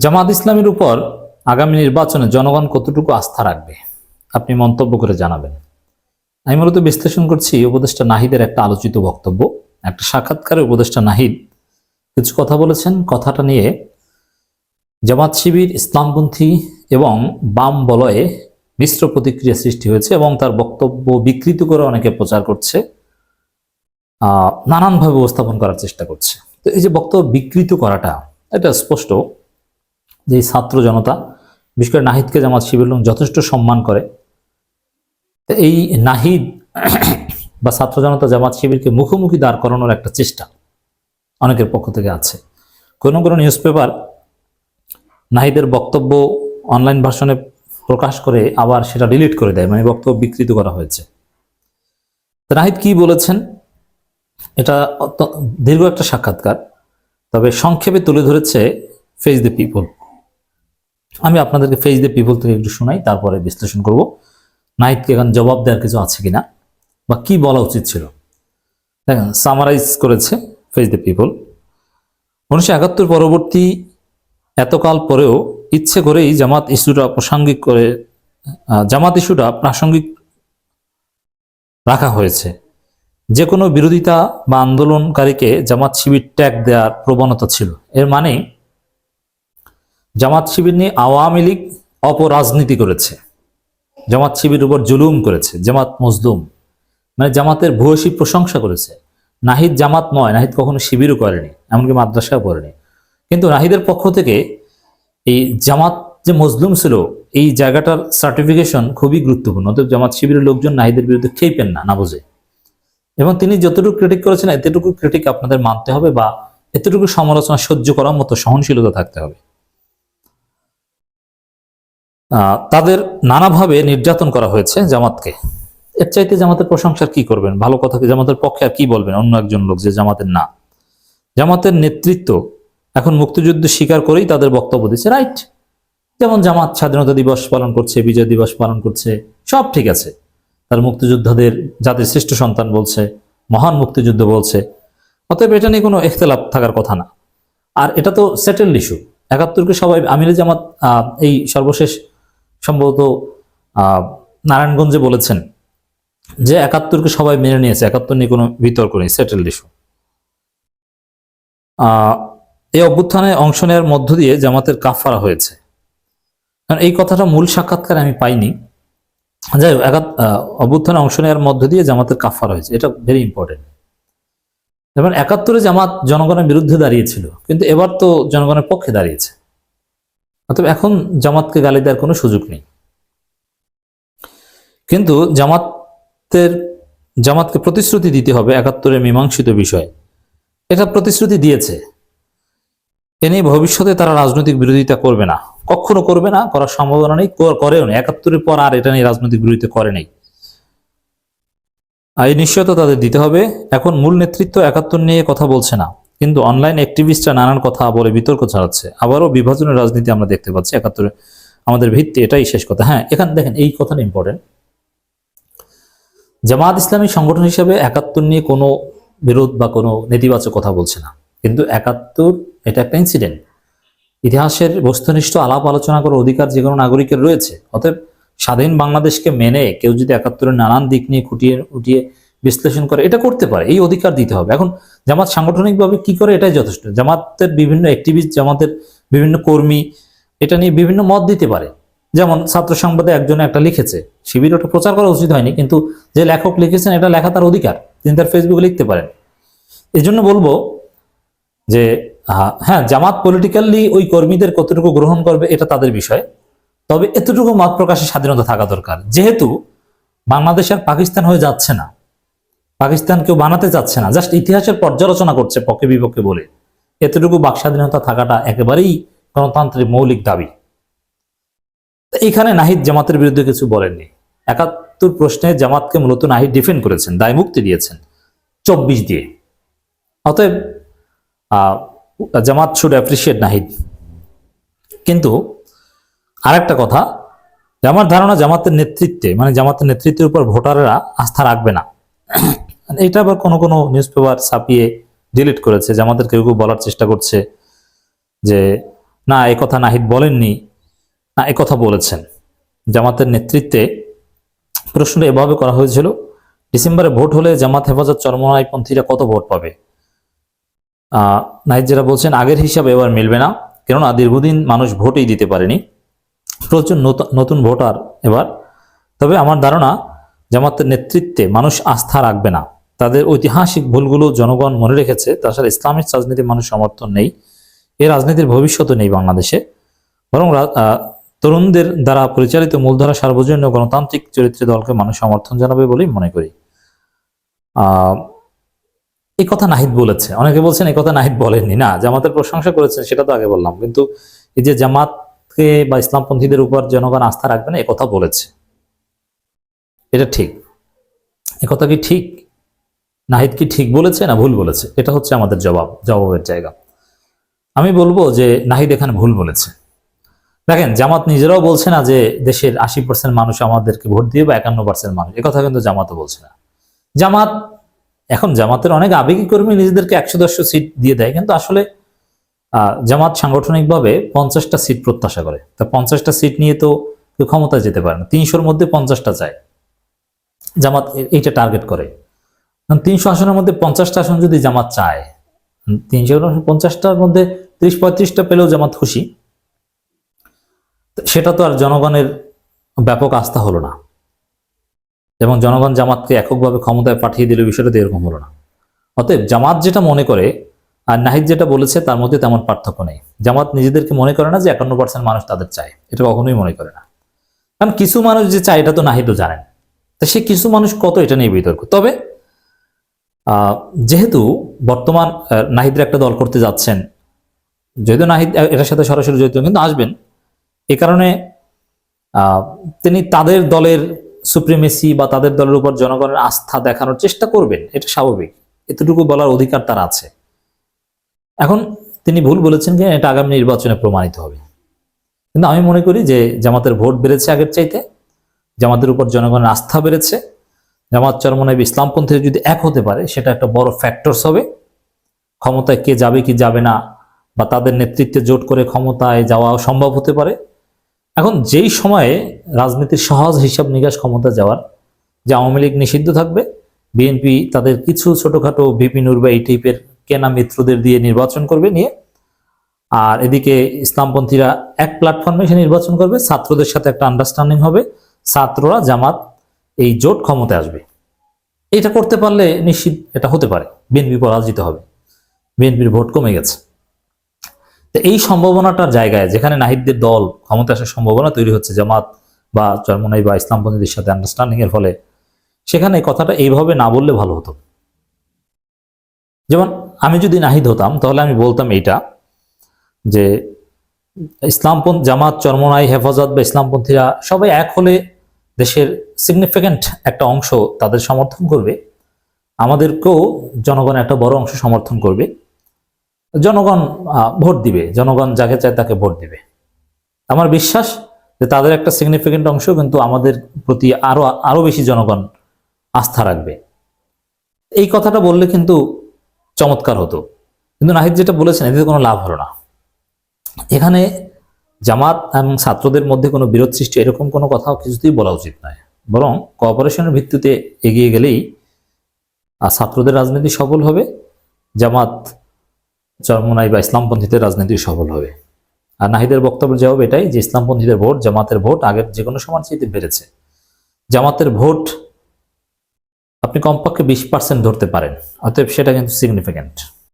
জামাত ইসলামের উপর আগামী নির্বাচনে জনগণ কতটুকু আস্থা রাখবে? আপনি মন্তব্য করে জানাবেন। আমি মূলত বিশ্লেষণ করছি উপদেষ্টা নাহিদের একটা আলোচিত বক্তব্য। একটা সাক্ষাৎকারে উপদেষ্টা নাহিদ কিছু কথা বলেছেন। কথাটা নিয়ে জামাত শিবির, ইসলামপন্থী এবং বাম বলয়ে মিশ্র প্রতিক্রিয়া সৃষ্টি হয়েছে এবং তার বক্তব্য বিকৃত করে অনেকে প্রচার করছে নানানভাবে উপস্থাপন করার চেষ্টা করছে। তো এই যে বক্তব্য বিকৃত করাটা, এটা স্পষ্ট। যে ছাত্র জনতা, বিশেষ করে নাহিদকে জামাত শিবির লোক যথেষ্ট সম্মান করে এই নাহিদ বা ছাত্র জনতা জামাত শিবিরকে মুখোমুখি দাঁড় করানোর একটা চেষ্টা অনেকের পক্ষ থেকে আছে। কোনো কোনো নিউজ পেপার নাহিদের বক্তব্য অনলাইন ভার্সনে প্রকাশ করে আবার সেটা ডিলিট করে দেয় মানে বক্তব্য বিকৃত করা হয়েছে। নাহিদ কি বলেছেন? এটা দীর্ঘ একটা সাক্ষাৎকার, তবে সংক্ষেপে তুলে ধরেছে ফেস দ্য পিপল আমি আপনাদেরকে ফেস দ্য পিপল থেকে একটু শোনাই, তারপরে বিশ্লেষণ করব। নাহিদকে এখন জবাব দেওয়ার কিছু আছে কিনা? বা কি বলা উচিত ছিল? দেখেন সামারাইজ করেছে ফেস দ্য পিপল উনিশশো একাত্তর পরবর্তী এতকাল পরেও ইচ্ছে করেই জামাত ইস্যুটা প্রাসঙ্গিক করে জামাত ইস্যুটা প্রাসঙ্গিক রাখা হয়েছে। যে কোনো বিরোধিতা বা আন্দোলনকারীকে জামাত শিবির ট্যাগ দেওয়ার প্রবণতা ছিল। এর মানে জামাত শিবির নিয়ে আওয়ামী লীগ অপরাজনীতি করেছে। জামাত শিবির উপর জুলুম করেছে, জামাত মজলুম। মানে জামাতের ভূয়সী প্রশংসা করেছে। নাহিদ জামাত নয়, নাহিদ কখনো শিবিরও করেনি, এমনকি মাদ্রাসাও করেনি। কিন্তু নাহিদের পক্ষ থেকে এই জামাত যে মজলুম ছিল, এই জায়গাটার সার্টিফিকেশন খুবই গুরুত্বপূর্ণ। অতএব জামাত শিবিরের লোকজন নাহিদের বিরুদ্ধে খেইপেন না না বোঝে। এবং তিনি যতটুকু ক্রিটিক করেছেন, এতটুকু ক্রিটিক আপনাদের মানতে হবে বা এতটুকু সমালোচনা সহ্য করার মতো সহনশীলতা থাকতে হবে। তাদের নানাভাবে নির্যাতন করা হয়েছে জামাতকে। এর চাইতে জামাতের প্রশংসার কি করবেন? ভালো কথা জামাতের পক্ষে আর কি বলবেন? অন্য একজন লোক যে জামাতের না। জামাতের নেতৃত্ব এখন মুক্তিযুদ্ধ স্বীকার করেই তাদের বক্তব্য দিচ্ছে, রাইট। যেমন জামাত স্বাধীনতা দিবস পালন করছে, বিজয় দিবস পালন করছে, সব ঠিক আছে। তার মুক্তিযোদ্ধাদের জাতির শ্রেষ্ঠ সন্তান বলছে, মহান মুক্তিযুদ্ধ বলছে, অতএব এটা নিয়ে কোনো এখতলাফ থাকার কথা না। আর এটা তো সেটেলড ইস্যু একাত্তরকে সবাই আমিরে জামাত এই সর্বশেষ সম্ভবত নারায়ণগঞ্জে বলেছেন যে একাত্তরকে সবাই মেনে নিয়েছে, একাত্তর নিয়ে কোনো বিতর্ক নেই সেটেলড ইস্যু এই অভ্যুত্থানে অংশ নেওয়ার মধ্য দিয়ে জামাতের কাফারা হয়েছে। কারণ এই কথাটা মূল সাক্ষাৎকারে আমি পাইনি। যাই হোক অভ্যুত্থানে অংশ নেওয়ার মধ্য দিয়ে জামাতের কাফার হয়েছে, এটা ভেরি ইম্পর্টেন্ট যেমন একাত্তরে জামাত জনগণের বিরুদ্ধে দাঁড়িয়েছিল, কিন্তু এবার তো জনগণের পক্ষে দাঁড়িয়েছে। অতএব এখন জামাতকে গালি দেওয়ার কোনো সুযোগ নেই। কিন্তু জামাতের, জামাতকে প্রতিশ্রুতি দিতে হবে একাত্তরের মীমাংসিত বিষয়। এটা প্রতিশ্রুতি দিয়েছে। এ নিয়ে ভবিষ্যতে তারা রাজনৈতিক বিরোধিতা করবে না। কখনো করবে না, করার সম্ভাবনা নেই করেও না একাত্তরের পর আর এটা নিয়ে রাজনৈতিক বিরোধিতা করে নেই। এই নিশ্চয়তা তাদের দিতে হবে। এখন মূল নেতৃত্ব একাত্তর নিয়ে কথা বলছে না। কিন্তু অনলাইন অ্যাক্টিভিস্টরা নানান কথা বলে বিতর্ক ছড়াচ্ছে। আবারও বিভাজনের রাজনীতি আমরা দেখতে পাচ্ছি। একাত্তরে আমাদের ভিত্তি এটাই শেষ কথা। হ্যাঁ এখানে দেখেন, এই কথাটা ইম্পর্টেন্ট জামাত ইসলামী সংগঠন হিসেবে একাত্তর নিয়ে কোনো বিরোধ বা কোনো নেতিবাচক কথা বলছে না। কিন্তু একাত্তর, এটা একটা ইনসিডেন্ট ইতিহাসের বস্তুনিষ্ঠ আলাপ আলোচনা করার অধিকার যে কোনো নাগরিকের রয়েছে। অতএব স্বাধীন বাংলাদেশকে মেনে কেউ যদি একাত্তরের নানান দিক নিয়ে খুঁটিয়ে উঠিয়ে বিশ্লেষণ করে, এটা করতে পারে, এই অধিকার দিতে হবে। এখন জামাত সাংগঠনিকভাবে কি করে? এটাই যথেষ্ট। জামাতের বিভিন্ন অ্যাক্টিভিস্ট জামাতের বিভিন্ন কর্মী, এটা নিয়ে বিভিন্ন মত দিতে পারে। যেমন ছাত্র সংবাদে একজনে একটা লিখেছে, শিবির ওটা প্রচার করা উচিত হয়নি, কিন্তু যে লেখক লিখেছেন, এটা লেখা তার অধিকার। তিনি তার ফেসবুকে লিখতে পারেন। এই জন্য বলব যে হ্যাঁ জামাত পলিটিক্যালি ওই কর্মীদের কতটুকু গ্রহণ করবে, এটা তাদের বিষয়। তবে এতটুকু মত প্রকাশের স্বাধীনতা থাকা দরকার। যেহেতু বাংলাদেশ আর পাকিস্তান হয়ে যাচ্ছে না পাকিস্তান কেউ বানাতে চাচ্ছে না। জাস্ট ইতিহাসের পর্যালোচনা করছে পক্ষে বিপক্ষে বলে। এতটুকু বাক স্বাধীনতা থাকাটা একেবারেই গণতন্ত্রের মৌলিক দাবি। এখানে নাহিদ জামাতের বিরুদ্ধে কিছু বলেননি। একাত্তর প্রশ্নে জামাতকে মূলত নাহিদ ডিফেন্ড করেছেন, দায় মুক্তি দিয়েছেন, চব্বিশ দিয়ে। অতএব জামাত শুড অ্যাপ্রিসিয়েট নাহিদ। কিন্তু আরেকটা কথা, আমার ধারণা জামাতের নেতৃত্বে মানে জামাতের নেতৃত্বের উপর ভোটাররা আস্থা রাখবে না। এটা আবার কোনো কোনো নিউজ পেপার ছাপিয়ে ডিলিট করেছে জামাতের কেউ কেউ বলার চেষ্টা করছে যে, না, এ কথা নাহিদ বলেননি, না, এ কথা বলেছেন। জামাতের নেতৃত্বে প্রশ্নটা এভাবে করা হয়েছিল, ডিসেম্বরে ভোট হলে জামাত হেফাজত চরমনাইপন্থীরা কত ভোট পাবে? নাহিদ যারা বলছেন, আগের হিসাবে এবার মিলবে না, কেননা দীর্ঘদিন মানুষ ভোটই দিতে পারেনি। প্রচুর নতুন ভোটার এবার। তবে আমার ধারণা, জামাতের নেতৃত্বে মানুষ আস্থা রাখবে না। তাদের ঐতিহাসিক ভুলগুলো জনগণ মনে রেখেছে। তাছাড়া ইসলামিক রাজনীতি মানুষ সমর্থন নেই। এই রাজনীতির ভবিষ্যৎও নেই বাংলাদেশে। বরং তরুণদের দ্বারা পরিচালিত মূলধারা সার্বজনীন গণতান্ত্রিক চরিত্রের দলকে মানুষ সমর্থন জানাবে বলেই মনে করি। এই কথা নাহিদ বলেছে। অনেকে বলছেন এই কথা নাহিদ বলেননি। না, জামাতের প্রশংসা করেছেন, সেটা তো আগে বললাম। কিন্তু এই যে জামাতকে বা ইসলামপন্থীদের উপর জনগণ আস্থা রাখবে না কথা বলেছে। এটা ঠিক। কথা কি ঠিক? নাহিদ কি ঠিক বলেছে না ভুল বলেছে? এটা হচ্ছে আমাদের জবাব, জবাবের জায়গা। আমি বলব যে নাহিদ এখানে ভুল বলেছে। দেখেন, জামাত নিজেরাও বলছে না যে দেশের আশি পার্সেন্ট মানুষ আমাদেরকে ভোট দিয়ে বা একান্ন পার্সেন্ট মানুষ। কথা কিন্তু জামাতও বলছে না। জামাত, এখন জামাতের অনেক আবেগী কর্মী নিজেদেরকে একশো দশশো সিট দিয়ে দেয়, কিন্তু আসলে জামাত সাংগঠনিকভাবে পঞ্চাশটা সিট প্রত্যাশা করে। তা পঞ্চাশটা সিট নিয়ে তো কেউ ক্ষমতায় যেতে পারে না। তিনশোর মধ্যে পঞ্চাশটা চায়। জামাত এইটা টার্গেট করে। তিনশো আসনের মধ্যে পঞ্চাশটা আসন যদি জামাত চায় তিনশো পঞ্চাশটার মধ্যে ত্রিশ পঁয়ত্রিশটা পেলেও জামাত খুশি। সেটা তো আর জনগণের ব্যাপক আস্থা হলো না। এবং জনগণ জামাতকে এককভাবে ক্ষমতায় পাঠিয়ে দিল বিষয়টা এরকম হলো না। অতএব জামাত যেটা মনে করে আর নাহিদ যেটা বলেছে, তার মধ্যে তেমন পার্থক্য নেই। জামাত নিজেদেরকে মনে করে না যে একান্ন পার্সেন্ট মানুষ তাদের চায়। এটা কখনোই মনে করে না। কারণ কিছু মানুষ যে চায়, এটা তো নাহিদও জানেন। তা সে কিছু মানুষ কত এটা নিয়ে বিতর্ক। তবে যেহেতু বর্তমান নাহিদের একটা দল করতে যাচ্ছেন যদিও নাহিদ এটার সাথে সরাসরি জড়িত, কিন্তু আসবেন। এ কারণে তিনি তাদের দলের সুপ্রিমেসি বা তাদের দলের উপর জনগণের আস্থা দেখানোর চেষ্টা করবেন, এটা স্বাভাবিক। এতটুকু বলার অধিকার তার আছে। এখন তিনি ভুল বলেছেন যে এটা আগামী নির্বাচনে প্রমাণিত হবে। কিন্তু আমি মনে করি যে জামাতের ভোট বেড়েছে আগের চাইতে, জামাতের উপর জনগণের আস্থা বেড়েছে। জামাত চরমনাইব ইসলামপন্থী যদি এক হতে পারে, সেটা একটা বড় ফ্যাক্টরস হবে। ক্ষমতায় কে যাবে কি যাবে না, বা তাদের নেতৃত্বে জোট করে ক্ষমতায় যাওয়া সম্ভব হতে পারে। এখন যেই সময়ে রাজনীতির সহজ হিসাব নিকাশ ক্ষমতা যাওয়ার, যে আওয়ামী লীগ নিষিদ্ধ থাকবে, বিএনপি তাদের কিছু ছোটখাটো ভিপি নূর বা এই টাইপের কেনা মিত্রদের দিয়ে নির্বাচন করবে নিয়ে, আর এদিকে ইসলামপন্থীরা এক প্ল্যাটফর্মে এসে নির্বাচন করবে, ছাত্রদের সাথে একটা আন্ডারস্ট্যান্ডিং হবে। ছাত্ররা জামাত এই জোট ক্ষমতায় আসবে। এটা করতে পারলে নিশ্চিত এটা হতে পারে। বিএনপি পরাজিত হবে। বিএনপির ভোট কমে গেছে। তো এই সম্ভাবনাটার জায়গায় যেখানে নাহিদদের দল ক্ষমতা আসার সম্ভাবনা তৈরি হচ্ছে, জামাত বা চরমনাই বা ইসলামপন্থীদের সাথে আন্ডারস্ট্যান্ডিং এর ফলে, সেখানে কথাটা এইভাবে না বললে ভালো হতো। যেমন আমি যদি নাহিদ হতাম, তাহলে আমি বলতাম এইটা যে ইসলামপন্থ, জামাত, চরমনাই, হেফাজত বা ইসলামপন্থীরা সবাই এক হলে দেশের সিগনিফিক্যান্ট একটা অংশ তাদের সমর্থন করবে, আমাদেরকেও জনগণ একটা বড় অংশ সমর্থন করবে। জনগণ ভোট দিবে, জনগণ যাকে চায় তাকে ভোট দিবে। আমার বিশ্বাস যে তাদের একটা সিগনিফিক্যান্ট অংশ কিন্তু আমাদের প্রতি আরও আরও বেশি জনগণ আস্থা রাখবে। এই কথাটা বললে কিন্তু চমৎকার হতো। কিন্তু নাহিদ যেটা বলেছেন, এতে কোনো লাভ হলো না। এখানে জামাত এবং ছাত্রদের মধ্যে কোনো বিরোধ সৃষ্টি, এরকম কোনো কথা কিছুতেই বলা উচিত নয়। বরং কোঅপারেশনের ভিত্তিতে এগিয়ে গেলেই আর ছাত্রদের রাজনীতি সফল হবে, জামাত চরমনাই বা ইসলামপন্থীদের রাজনীতি সফল হবে। আর নাহিদের বক্তব্যের জবাব এটাই যে, ইসলামপন্থীদের ভোট, জামাতের ভোট আগের যে কোনো সময় চাইতে বেড়েছে। জামাতের ভোট আপনি কমপক্ষে বিশ পার্সেন্ট ধরতে পারেন, অতএব সেটা কিন্তু সিগনিফিক্যান্ট